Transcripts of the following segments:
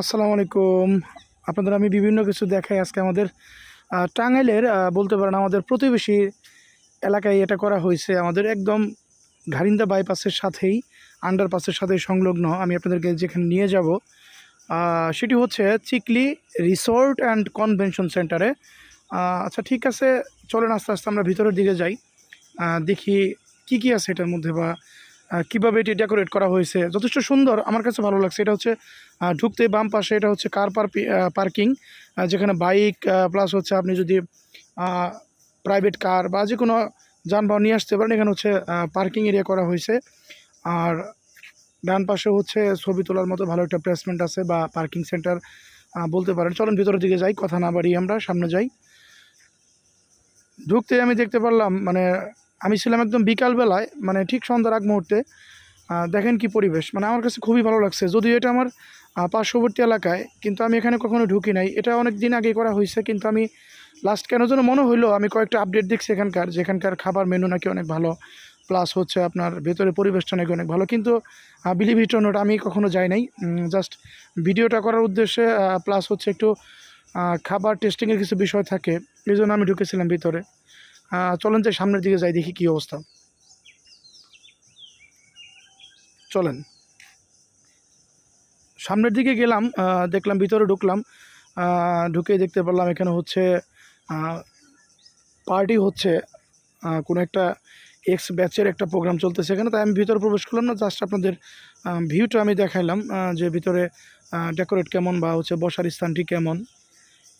আসসালামু আলাইকুম। আপনাদের আমি বিভিন্ন কিছু দেখাই আজকে আমাদের টাঙ্গাইলের বলতে পারেন আমাদের প্রতিবেশী এলাকায় এটা করা হয়েছে। আমাদের একদম ঘারিন্দা বাইপাসের সাথেই আন্ডারপাসের সাথে সংলগ্ন। আমি আপনাদেরকে যেখানে নিয়ে যাব সেটি হচ্ছে চিকলি রিসোর্ট অ্যান্ড কনভেনশন সেন্টারে। আচ্ছা ঠিক আছে, চলেন আস্তে আস্তে আমরা ভিতরের দিকে যাই। দেখি কি কি আছে এটার মধ্যে বা কীভাবে এটি ডেকোরেট করা হয়েছে? যথেষ্ট সুন্দর, আমার কাছে ভালো লাগছে। এটা হচ্ছে ঢুকতে বাম পাশে এটা হচ্ছে কার পার্কিং যেখানে বাইক প্লাস হচ্ছে আপনি যদি প্রাইভেট কার বা যে কোনো যানবাহন নিয়ে আসতে পারেন, এখানে হচ্ছে পার্কিং এরিয়া করা হয়েছে। আর ডান পাশে হচ্ছে ছবি তোলার মতো ভালো একটা প্লেসমেন্ট আছে বা পার্কিং সেন্টার বলতে পারেন। চলুন ভিতরের দিকে যাই, কথা না বাড়িয়ে আমরা সামনে যাই। ঢুকতে আমি দেখতে পারলাম মানে আমি ছিলাম একদম বিকালবেলায় মানে ঠিক সন্ধ্যার আগ মুহূর্তে দেখেন কি পরিবেশ। মানে আমার কাছে খুবই ভালো লাগছে। যদিও এটা আমার পার্শ্ববর্তী এলাকায়, কিন্তু আমি এখানে কখনো ঢুকি নাই। এটা অনেক দিন আগে করা হয়েছে, কিন্তু আমি লাস্ট কেন যেন মনে হইল, আমি কয়েকটা আপডেট দেখছি এখানকার, যেখানকার খাবার মেনু নাকি অনেক ভালো প্লাস হচ্ছে আপনার ভেতরে পরিবেশটা নাকি অনেক ভালো। কিন্তু বিলিভ ইট নোট আমি কখনো যাই নাই। জাস্ট ভিডিওটা করার উদ্দেশ্যে প্লাস হচ্ছে একটু খাবার টেস্টিংয়ের কিছু বিষয় থাকে, এই জন্য আমি ঢুকেছিলাম ভিতরে। চলেন যে সামনের দিকে যাই, দেখি কী অবস্থা। চলেন। সামনের দিকে গেলাম দেখলাম ভিতরে ঢুকলাম ঢুকে দেখতে পারলাম এখানে হচ্ছে পার্টি হচ্ছে কোনো একটা এক্স ব্যাচের একটা প্রোগ্রাম চলতেছে এখানে। তাই আমি ভিতরে প্রবেশ করলাম না জাস্ট আপনাদের ভিউটা আমি দেখাইলাম যে ভিতরে ডেকোরেট কেমন বা হচ্ছে বসার স্থানটি কেমন।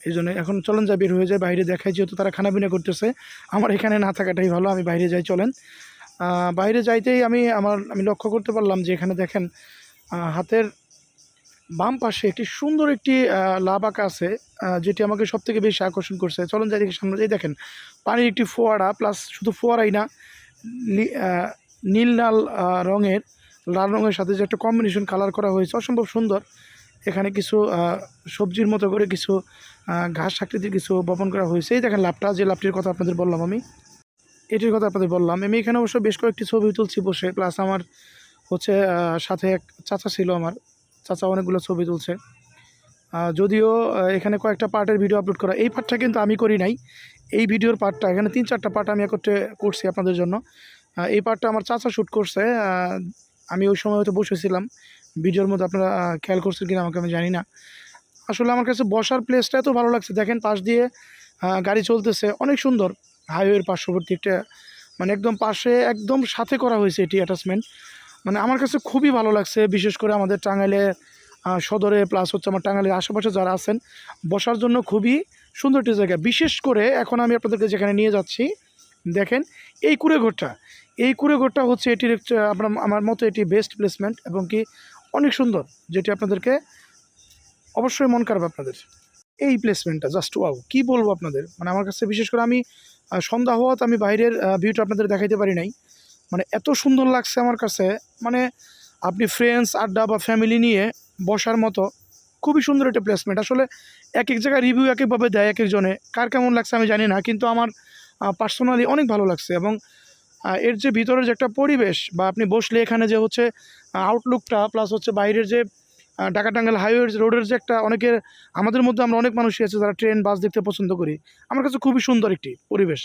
এই জন্য এখন চলেন যা বের হয়ে যায়, বাইরে দেখাই, যেহেতু তারা খানাপিনা করতেছে, আমার এখানে না থাকাটাই ভালো, আমি বাইরে যাই, চলেন। বাইরে যাইতেই আমি আমার, আমি লক্ষ্য করতে পারলাম যে এখানে দেখেন হাতের বাম পাশে একটি সুন্দর একটি আঁকা আছে যেটি আমাকে সব থেকে বেশি আকর্ষণ করছে। চলুন যাই দেখি সামনে যাই দেখেন, পানির একটি ফোয়ারা প্লাস শুধু ফোয়ারাই না নীল লাল রঙের লাল রঙের সাথে যে একটা কম্বিনেশন কালার করা হয়েছে, অসম্ভব সুন্দর। এখানে কিছু সবজির মতো করে কিছু ঘাস আকৃতির কিছু বপন করা হয়েছে। এই দেখেন লাভটা যে লাভটির কথা আপনাদের বললাম আমি। এটির কথা আপনাদের বললাম। আমি এখানে অবশ্য বেশ কয়েকটি ছবি তুলছি বসে। প্লাস আমার হচ্ছে সাথে এক চাচা ছিল আমার। চাচা অনেকগুলো ছবি তুলছে। যদিও এখানে কয়েকটা পার্টের ভিডিও আপলোড করা। এই পার্টটা কিন্তু আমি করি নাই। এই ভিডিওর পার্টটা, এখানে তিন চারটা পার্ট আমি একত্রে করছি আপনাদের জন্য। এই পার্টটা আমার চাচা শ্যুট করছে। আমি ওই সময় হয়তো বসেছিলাম। ভিডিওর মধ্যে আপনারা খেয়াল করছেন কিনা আমাকে আমি জানি না। আসলে আমার কাছে বসার প্লেসটা এত ভালো লাগছে। দেখেন পাশ দিয়ে গাড়ি চলতেছে। অনেক সুন্দর। হাইওয়ের পার্শ্ববর্তী একটা মানে একদম পাশে, একদম সাথে করা হয়েছে এটি অ্যাটাচমেন্ট মানে আমার কাছে খুবই ভালো লাগছে। বিশেষ করে আমাদের টাঙ্গাইলে সদরে প্লাস হচ্ছে আমার টাঙ্গাইলের আশেপাশে যারা আছেন, বসার জন্য খুবই সুন্দর একটি জায়গা। বিশেষ করে এখন আমি আপনাদেরকে যেখানে নিয়ে যাচ্ছি, দেখেন এই কুড়ে ঘরটা এই কুড়ে ঘরটা হচ্ছে এটির আপনার, আমার মতো এটি বেস্ট প্লেসমেন্ট এবং কি অনেক সুন্দর, যেটি আপনাদেরকে অবশ্যই মন কাড়বে আপনাদের। এই প্লেসমেন্টটা জাস্ট ওয়াও কি বলব আপনাদের? মানে আমার কাছে বিশেষ করে আমি সন্ধ্যা হওয়াতে আমি বাইরের ভিউটা আপনাদের দেখাইতে পারি নাই। মানে এত সুন্দর লাগছে আমার কাছে। মানে আপনি ফ্রেন্ডস আড্ডা বা ফ্যামিলি নিয়ে বসার মতো খুবই সুন্দর একটা প্লেসমেন্ট আসলে এক এক জায়গায় রিভিউ এক একভাবে দেয় এক একজনে কার কেমন লাগছে আমি জানি না, কিন্তু আমার পার্সোনালি অনেক ভালো লাগছে। এবং এর যে ভিতরের যে একটা পরিবেশ বা আপনি বসলে এখানে যে হচ্ছে আউটলুকটা প্লাস হচ্ছে বাইরের যে আহ, ঢাকা টাঙ্গাইল হাইওয়ে রোডের যে একটা অনেকের আমাদের মধ্যে আমরা অনেক মানুষই আছে যারা ট্রেন বাস দেখতে পছন্দ করি। আমার কাছে খুবই সুন্দর একটি পরিবেশ।